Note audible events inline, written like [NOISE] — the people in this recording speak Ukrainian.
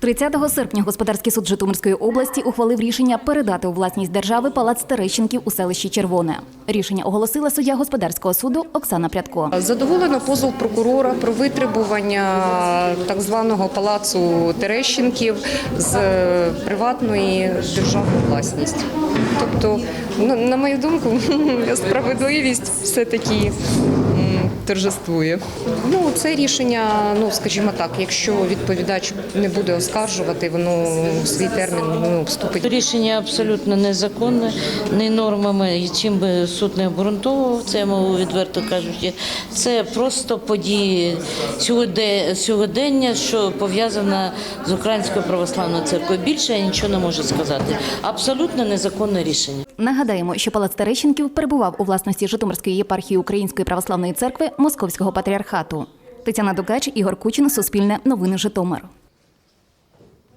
30 серпня господарський суд Житомирської області ухвалив рішення передати у власність держави палац Терещенків у селищі Червоне. Рішення оголосила суддя господарського суду Оксана Прядко. Задоволено позов прокурора про витребування так званого палацу Терещенків з приватної державної власність. Тобто, на, на мою думку, [LAUGHS] справедливість все-таки м, торжествує. Ну, це рішення, ну скажімо так, якщо відповідач не буде оскаржувати, воно в свій термін ну, вступить. Рішення абсолютно незаконне, не нормами, і чим би суд не обґрунтовував, це мову відверто кажучи. Це просто події сьогодення, що пов'язана з Українською православною церквою. Більше я нічого не можу сказати. Абсолютно незаконне рішення. Нагадаємо, що палац Терещенків перебував у власності Житомирської єпархії Української православної церкви Московського патріархату. Тетяна Дукач, Ігор Кучин, Суспільне, Новини Житомир.